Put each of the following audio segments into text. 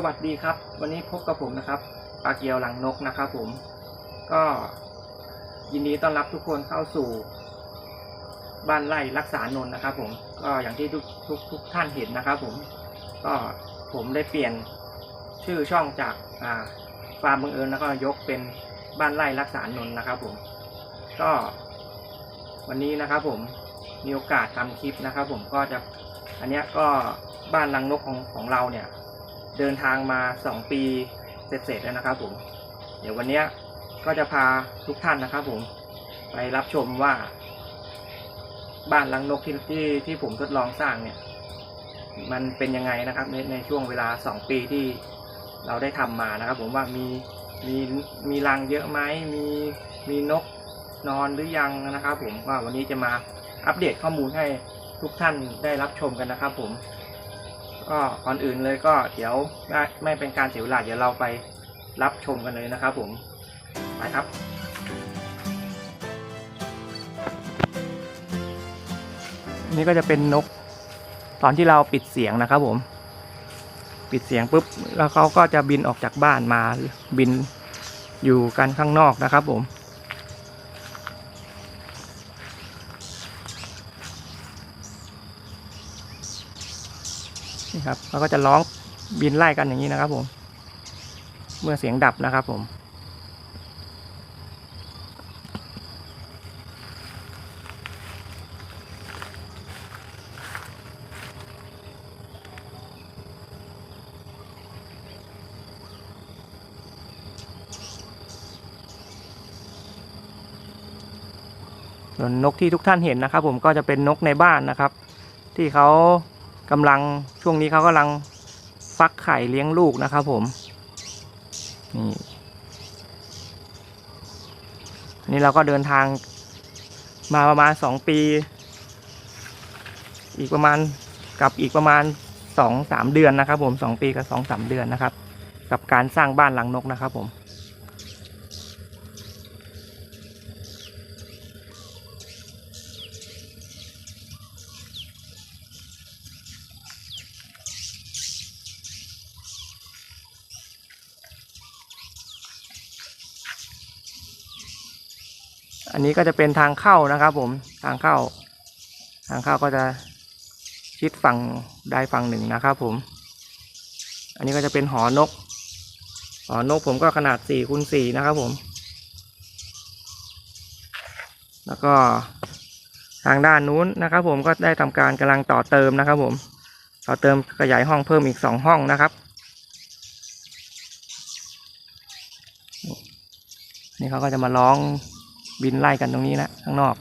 สวัสดีครับ วันนี้พบกับผมนะครับปาเกียวหลังนกนะครับผม ก็ยินดีต้อนรับทุกคนเข้าสู่บ้านไร่รักษานนนะครับ ผม ก็อย่างที่ทุกทุกทุกท่านเห็นนะครับ ผม ก็ผมได้เปลี่ยนชื่อช่องจากอ่าฟาร์มบังเอิญแล้วก็ยกเป็นบ้านไร่รักษานนนะครับ ผม ก็ วันนี้นะครับ ผมมีโอกาสทำคลิปนะครับ ผมก็จะอันนี้ก็บ้านรังนกของของเราเนี่ย เดินทางมาสองปีเสร็จๆแล้วนะครับผม เดี๋ยววันนี้ก็จะพาทุกท่านนะครับผมไปรับชมว่า บ้านรังนกที่ที่ที่ผมทดลองสร้างเนี่ย มันเป็นยังไงนะครับ ในในช่วงเวลาสองปีที่เราได้ทำมานะครับ ผมว่ามีมีมีรังเยอะไหมมีมีนกนอนหรือยังนะครับ ผมว่าวันนี้จะมาอัปเดตข้อมูลให้ทุกท่านได้รับชมกันนะครับ ผม ก็ก่อนอื่นเลยก็เดี๋ยวไม่ไม่เป็นการเสียเวลาเดี๋ยวเราไปรับชมกันเลยนะครับผมไปครับนี่ก็จะเป็นนกตอนที่เราปิดเสียงนะครับผม ปิดเสียงปุ๊บแล้วเขาก็จะบินออกจากบ้านมาบินอยู่กันข้างนอกนะครับผม นี่ครับเขาก็จะร้องบินไล่กันอย่างนี้นะครับ ผม เมื่อเสียงดับนะครับ ผมส่วนนกที่ทุกท่านเห็นนะครับ ผมก็จะเป็นนกในบ้านนะครับ ที่เขา กำลังช่วงนี้เขากำลังฟักไข่เลี้ยงลูกนะครับผมนี่นนี้เราก็เดินทางมาประมาณสองปี อีกประมาณกับอีกประมาณสองสามเดือนนะครับ ผมสองปีกับสองสามเดือนนะครับ กับการสร้างบ้านหลังนกนะครับผม อันนี้ก็จะเป็นทางเข้านะครับ ผมทางเข้า ทางเข้าก็จะชิดฝั่งใดฝั่งหนึ่งนะครับ ผม อันนี้ก็จะเป็นหอนก หอนกผมก็ขนาดสี่คูณสี่นะครับ ผม แล้วก็ทางด้านนู้นนะครับ ผมก็ได้ทำการกำลังต่อเติมนะครับ ผมต่อเติมขยายห้องเพิ่มอีกสองห้องนะครับนี่เขาก็จะมาร้อง บินไล่กันตรงนี้นะข้างนอก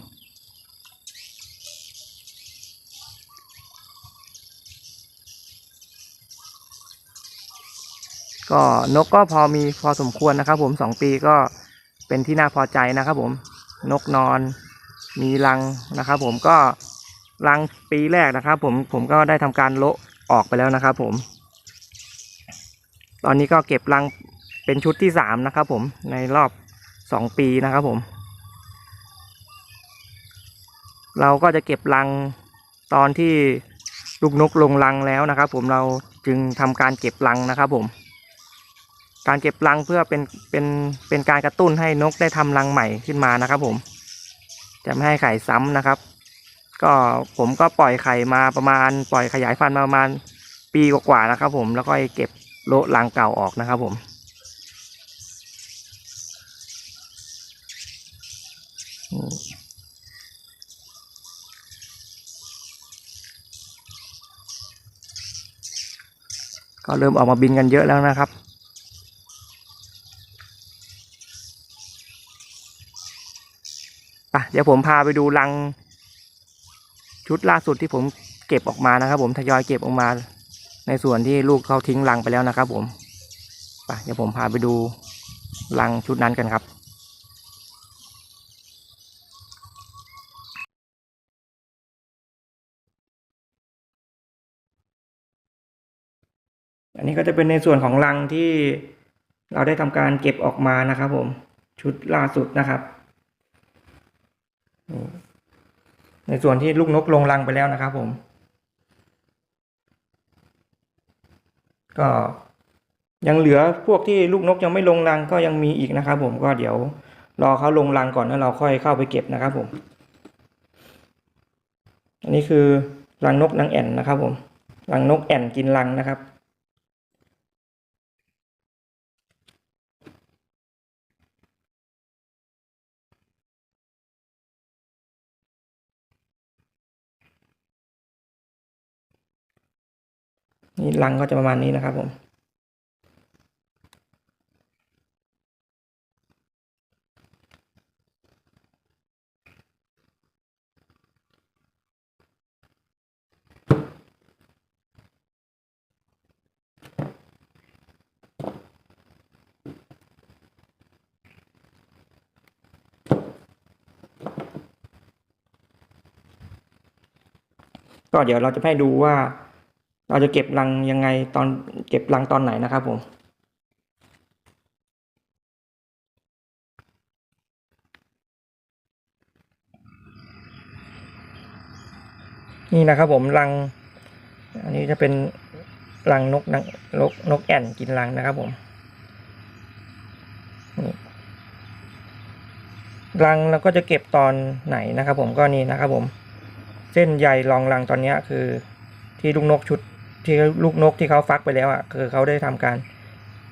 ก็นกก็พอมีพอสมควรนะครับ ผมสองปีก็เป็นที่น่าพอใจนะครับ ผมนกนอนมีรังนะครับ ผมก็รังปีแรกนะครับ ผมผมก็ได้ทำการโละออกไปแล้วนะครับ ผม ตอนนี้ก็เก็บรังเป็นชุดที่สามนะครับ ผมในรอบสองปีนะครับ ผม เราก็จะเก็บรังตอนที่ลูกนกลงรังแล้วนะครับ ผมเราจึงทำการเก็บรังนะครับผม การเก็บรังเพื่อเป็นเป็นเป็นการกระตุ้นให้นกได้ทำรังใหม่ขึ้นมานะครับ ผม จะไม่ให้ไข่ซ้ำนะครับ ก็ผมก็ปล่อยไข่มาประมาณ ปล่อยขยายพันมาประมาณปีกว่าๆนะครับ ผมแล้วก็เก็บโลรังเก่าออกนะครับ ผม ก็เริ่มออกมาบินกันเยอะแล้วนะครับ เดี๋ยวผมพาไปดูรัง ชุดล่าสุดที่ผมเก็บออกมานะครับผมทยอยเก็บออกมา ในส่วนที่ลูกเขาทิ้งรังไปแล้วนะครับผมไปเดี๋ยวผมพาไปดูรังชุดนั้นกันครับ อันนี้ก็จะเป็นในส่วนของรังที่เราได้ทำการเก็บออกมานะครับ ผมชุดล่าสุดนะครับ ในส่วนที่ลูกนกลงรังไปแล้วนะครับ ผม ก็ยังเหลือพวกที่ลูกนกยังไม่ลงรังก็ยังมีอีกนะครับ ผมก็เดี๋ยวรอเขาลงรังก่อนแล้วเราค่อยเข้าไปเก็บนะครับ ผม อันนี้คือรังนกนางแอ่นนะครับ ผมรังนกแอ่นกินรังนะครับ นี่รังก็จะประมาณนี้นะครับผม ก็เดี๋ยวเราจะให้ดูว่า เราจะเก็บรังยังไงตอนเก็บรังตอนไหนนะครับผม นี่นะครับผมรัง อันนี้จะเป็นรังนกนางนกนกแอ่นกินรังนะครับผมนี่รังเราก็จะเก็บตอนไหนนะครับผมก็นี่นะครับผม เส้นใยรองรังตอนนี้คือที่ลูกนกชุด ที่ลูกนกที่เขาฟักไปแล้วอะคือเขาได้ทำการ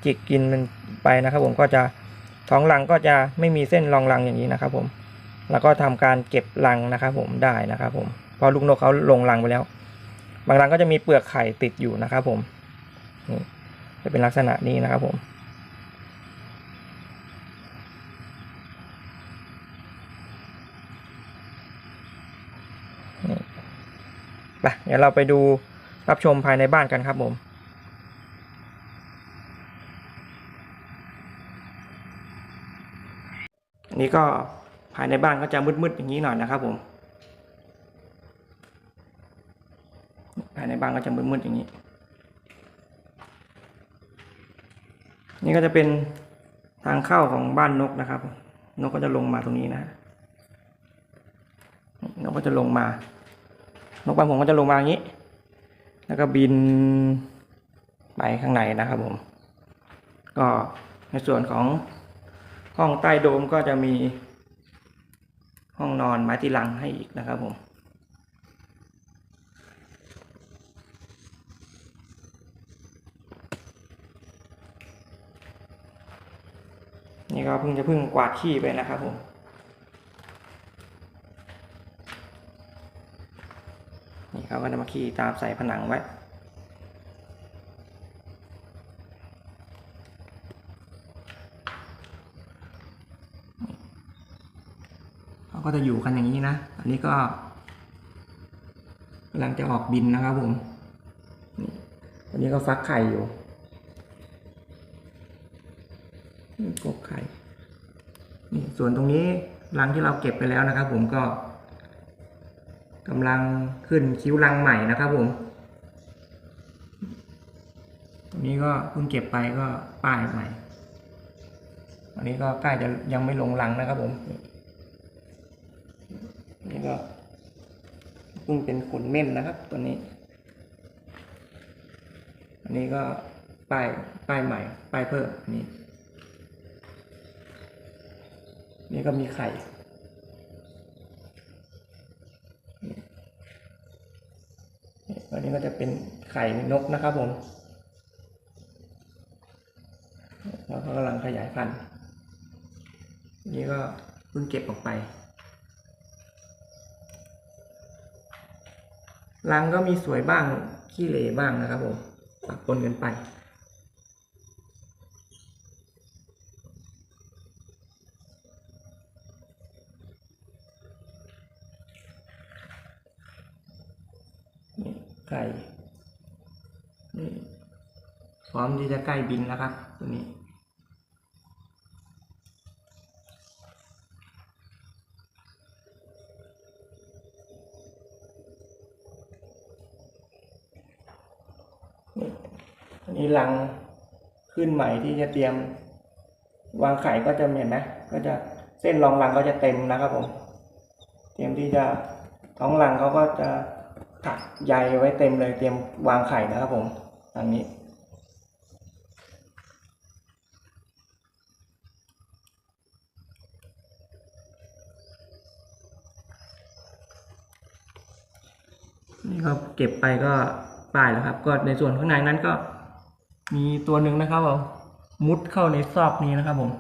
จิกกินมันไปนะครับ ผมก็จะท้องรังก็จะไม่มีเส้นรองรังอย่างนี้นะครับ ผม แล้วก็ทำการเก็บรังนะครับ ผมได้นะครับ ผมพราะลูกนกเขาลงรังไปแล้ว บางรังก็จะมีเปลือกไข่ติดอยู่นะครับ ผมนี่จะเป็นลักษณะนี้นะครับ ผมไปเดี๋ยวเราไปดู รับชมภายในบ้านกันครับผมนนี้ก็ภายในบ้านก็จะมืดๆอย่างนี้หน่อยนะครับ ผม ภายในบ้านก็จะมืดๆอย่างนี้ นี่ก็จะเป็นทางเข้าของบ้านนกนะครับ นกก็จะลงมาตรงนี้นะนกก็จะลงมา นกบางผมก็จะลงมาอย่างนี้ แล้วก็บินไปข้างในนะครับผม ก็ในส่วนของห้องใต้โดมก็จะมีห้องนอนไม้ตีลังให้อีกนะครับผม นี่ก็เพิ่งจะเพิ่งกวาดขี้ไปนะครับผม นี่เขาก็จะมาขี้ตามใส่ผนังไว้ เขาก็จะอยู่กันอย่างนี้นะ อันนี้ก็กำลังจะออกบินนะครับผมนี่อันนี้ก็ฟักไข่อยู่นี่กบไข่ นี่ส่วนตรงนี้รังที่เราเก็บไปแล้วนะครับ ผมก็ กำลังขึ้นคิ้วรังใหม่นะครับผมตรงนี้ก็เพิ่งเก็บไปก็ป้ายใหม่ อันนี้ก็ใกล้จะยังไม่ลงรังนะครับผมนี่ก็เพิ่งเป็นขนเม่นนะครับตัวนี้ อันนี้ก็ป้ายป้ายใหม่ป้ายเพิ่มนี่นี่ก็มีไข่ อันนี้ก็จะเป็นไข่นกนะครับผมแล้วก็กำลังขยายพันธุ์นนี่ก็เพิ่งเก็บออกไป รังก็มีสวยบ้างขี้เหร่บ้างนะครับผมปะปนกันไป นี่ไก่นี่พ ร้อมที่จะใกล้บินแล้วครับ ตัวนี้ นี่อันนี้รังขึ้นใหม่ที่จะเตรียมวางไข่ก็จะเห็นไหมก็จะเส้นรองรังก็จะเต็มนะครับผม เตรียมที่จะท้องรังเขาก็จะถักใยไว้เต็มเลยเตรียมวางไข่นะครับผมทางนี้ นี่ก็เก็บไปก็ป้ายแล้วครับ ก็ในส่วนข้างในนั้นก็ มีตัวหนึ่งนะครับผมมุดเข้าในซอกนี้นะครับ ผม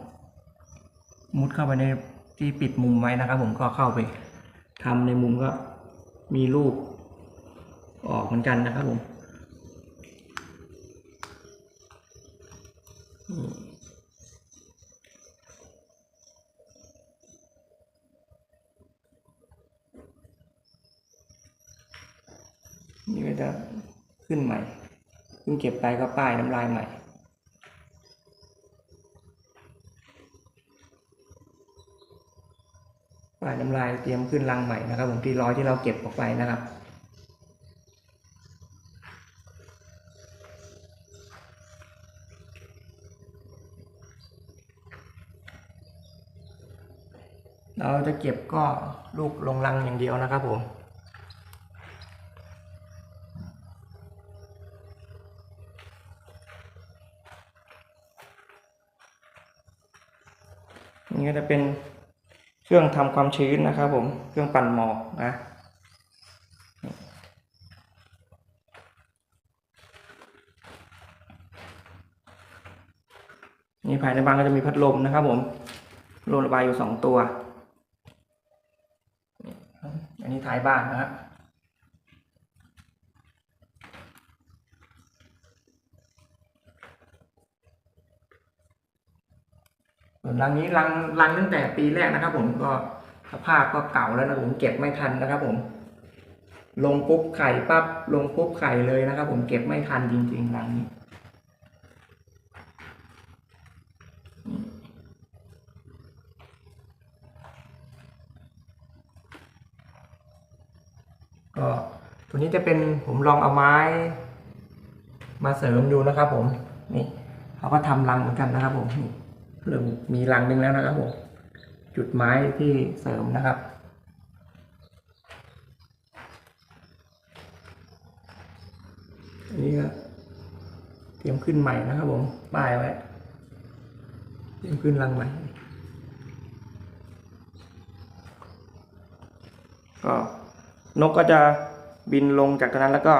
มุดเข้าไปในที่ปิดมุมไว้นะครับ ผมก็เข้าไปทำในมุมก็มีรูปออกเหมือนกันนะครับผม นี่ก็จะขึ้นใหม่เพิ่งเก็บไปก็ป้ายน้ำลายใหม่ ป้ายน้ำลายเตรียมขึ้นรังใหม่นะครับผมที่ร้อยที่เราเก็บออกไปนะครับเราจะเก็บก็ลูกลงรังอย่างเดียวนะครับผม นี่ก็จะเป็นเครื่องทำความชื้นนะครับ ผม เครื่องปั่นหมอกนะนี่ภายในบ้านก็จะมีพัดลมนะครับ ผมลมระบายอยู่สองตัว อันนี้ท้ายบ้านนะครับ ส่วนรังนี้รังรังตั้งแต่ปีแรกนะครับ ผมก็สภาพก็เก่าแล้วนะผมเก็บไม่ทันนะครับ ผม ลงปุ๊บไข่ปั๊บลงปุ๊บไข่เลยนะครับ ผมเก็บไม่ทันจริงๆรังนี้ก็ตัวนี้จะเป็นผมลองเอาไม้ มาเสริมดูนะครับ ผมนี่เขาก็ทำรังเหมือนกันนะครับ ผมนี่ เริ่มมีรังหนึ่งแล้วนะครับผมจุดไม้ที่เสริมนะครับอันนี้ก็เตรียมขึ้นใหม่นะครับผมป้ายไว้เตรียมขึ้นรังใหม่ ก็นกก็จะบินลงจากตรงนั้นแล้วก็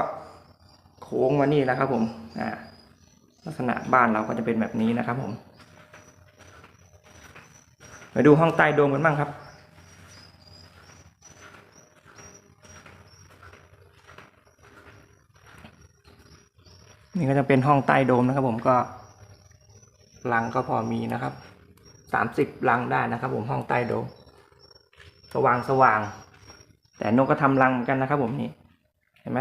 โค้งมานี่นะครับผมอ่าลักษณะบ้านเราก็จะเป็นแบบนี้นะครับผม ไปดูห้องใต้โดมกันบ้างครับ นี่ก็จะเป็นห้องใต้โดมนะครับ ผมก็รังก็พอมีนะครับสามสิบรังได้นะครับ ผมห้องใต้โดม สว่างสว่าง แต่นกก็ทำรังเหมือนกันนะครับ ผมนี่เห็นไหม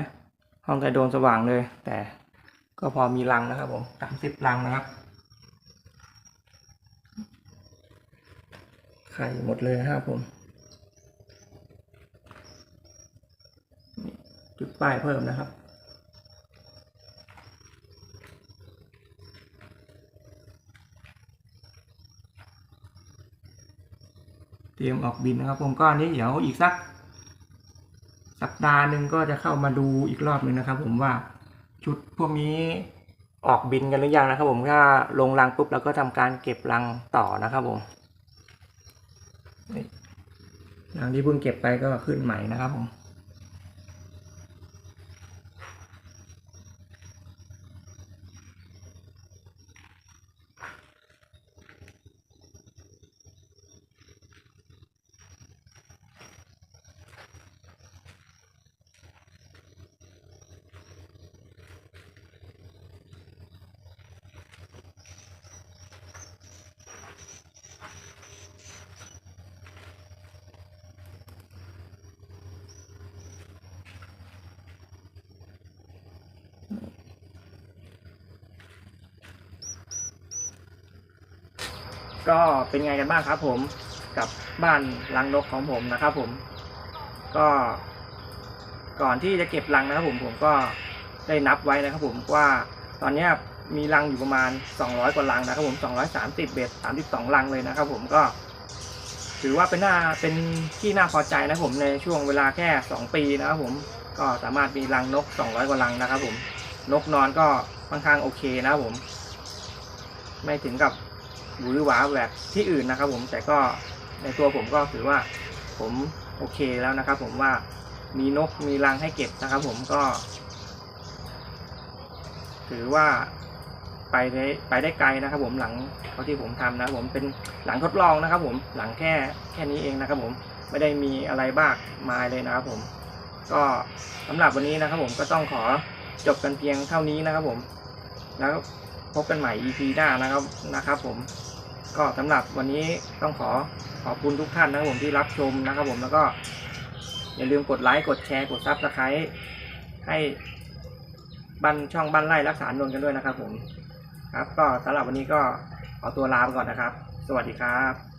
ห้องใต้โดมสว่างเลย แต่ก็พอมีรังนะครับ ผมสามสิบรังนะครับ ไข่หมดเลยครับผมจุดป้ายเพิ่มนะครับ เตรียมออกบินนะครับ ผมก็อนนี้เดี๋ยวอีกสัก สัปดาห์หนึ่งก็จะเข้ามาดูอีกรอบหนึ่งนะครับ ผมว่าชุดพวกนี้ออกบินกันหรือยังนะครับ ผมถ้าลงรังปุ๊บเราก็ทำการเก็บรังต่อนะครับผม นี่างที่เพิ่งเก็บไปก็ขึ้นใหม่นะครับผม ก็เป็นไงกันบ้างครับ ผมกับบ้านรังนกของผมนะครับ ผม ก็ก่อนที่จะเก็บรังนะครับ ผมผมก็ได้นับไว้นะครับ ผมว่าตอนนี้มีรังอยู่ประมาณ 200 กว่ารังนะครับ ผม 230เบ็ด32 รังเลยนะครับ ผมก็ ถือว่าเป็นหน้าเป็นที่น่าพอใจนะผมในช่วงเวลาแค่ 2 ปีนะครับ ผมก็สามารถมีรังนก 200 กว่ารังนะครับ ผมนกนอนก็ค่อนข้างโอเคนะครับผม ไม่ถึงกับ หวือหวาแบบที่อื่นนะครับ ผมแต่ก็ในตัวผมก็ถือว่าผมโอเคแล้วนะครับ ผมว่ามีนกมีรังให้เก็บนะครับ ผมก็ ถือว่าไปได้ไปได้ไกลนะครับ ผมหลังเท่าที่ผมทำนะผมเป็นหลังทดลองนะครับ ผมหลังแค่แค่นี้เองนะครับ ผมไม่ได้มีอะไรบ้ากมายเลยนะครับ ผมก็สำหรับวันนี้นะครับ ผมก็ต้องขอจบกันเพียงเท่านี้นะครับ ผมแล้วพบกันใหม่ EP หน้านะครับนะครับ ผม ก็สำหรับวันนี้ต้องขอขอบคุณทุกท่านนะครับผมที่รับชมนะครับผมแล้วก็ อย่าลืมกดไลค์กดแชร์กดซับสไครต์ให้บ้านช่องบ้านไร่รักษานนกันด้วยนะครับผมครับ ก็สำหรับวันนี้ก็ขอตัวลาไปก่อนนะครับ สวัสดีครับ